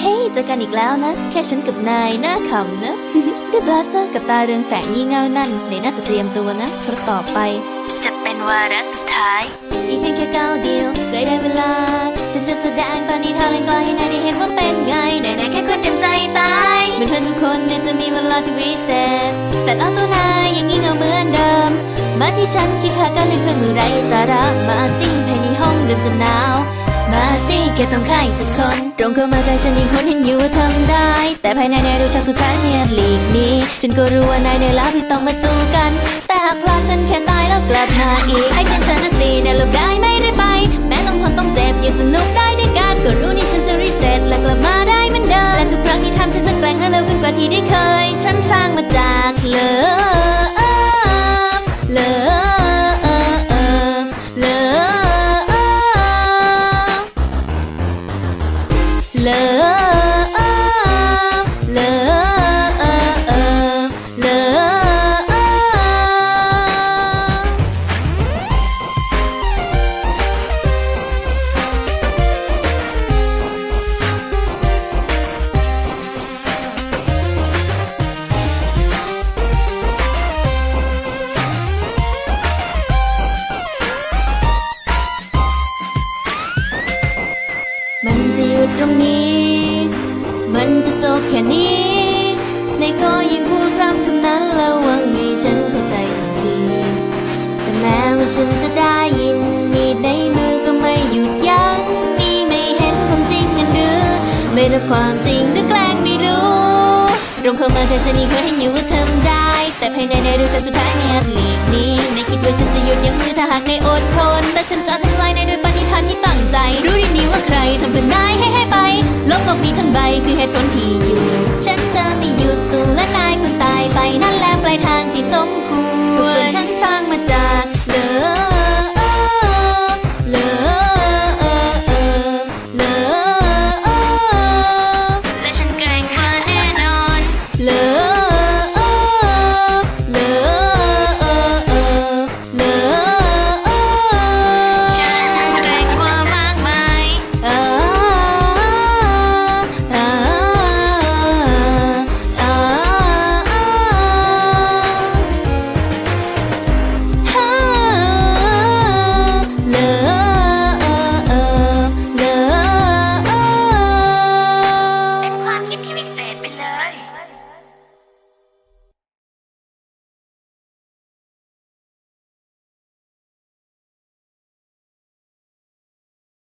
เฮ้ยเจอกันอีกแล้วนะ แค่ฉันกับนายหน้าขำนะด้วยบลาสเตอร์กับตาเรืองแสงงี่เง่านั่นไหนน่าจะเตรียมตัวนะเพราะต่อไป จะเป็นวาระสุดท้ายอีกเพียงแค่ก้าวเดียวใกล้ได้เวลา ฉันจะแสดงตอนนี้ทางเล่นไกลให้นายได้เห็นว่าเป็นไงไหนๆแค่คนเต็มใจตายเหมือนเพื่อนทุกคนเนี่ยจะมีเวลาที่วิเศษแต่เอาตัวนายย่างนี้เงาเหมือนเดิม มาที่ฉันคิดหากันในเพื่อนมือไรสาระมาสิภายในห้องเดิมจะหนาว มาสิแค่ต้องใครสักคนตรงเข้ามาใกล้ฉันอีกคนเห็นอยู่ว่าทำได้ แต่ภายในในดูชักสุดท้ายเนี่ยหลีกหนี้ ฉันก็รู้ว่านายในยแล้วที่ต้องมาสู้กัน แต่หากพลาดฉันแค่ตายแล้วกลับมาอีก ให้ฉันชนะสิในหลบได้ไม่ได้ไป แม้ต้องทนต้องเจ็บยังสนุกได้ด้วยกันก็รู้นี่ฉันจะรีเซ็ตและกลับมาได้เหมือนเดิมและทุกครั้งที่ทำฉันจะแกร่งและเร็วขึ้นกว่าที่ได้เคย ฉันสร้างมาจากเลิฟ มันจะหยุดตรงนี้ มันจะจบแค่นี้ ในก็ยังพูดพร่ำคำนั้นแล้วหวังให้ฉันเข้าใจสักที แต่แม้ว่าฉันจะได้ยิน มีดในมือก็ไม่หยุดยั้งนี่ไม่เห็นความจริงกันหรือ ไม่รับความจริงหรือแกล้งไม่รู้ตรงเข้ามาแค่ฉันอีกคนให้อยู่ว่าทำได้ แต่ภายในในดูฉันสุดท้ายไม่อาจหลีกหนี้ในคิดว่าฉันจะหยุดยั้งมือถ้าหากในอดทนแต่ฉันจะทำลายในด้วย ทำเป็นนายให้ให้ไป ลบโลกนี้ทั้งใบคือเหตุผลที่อยู่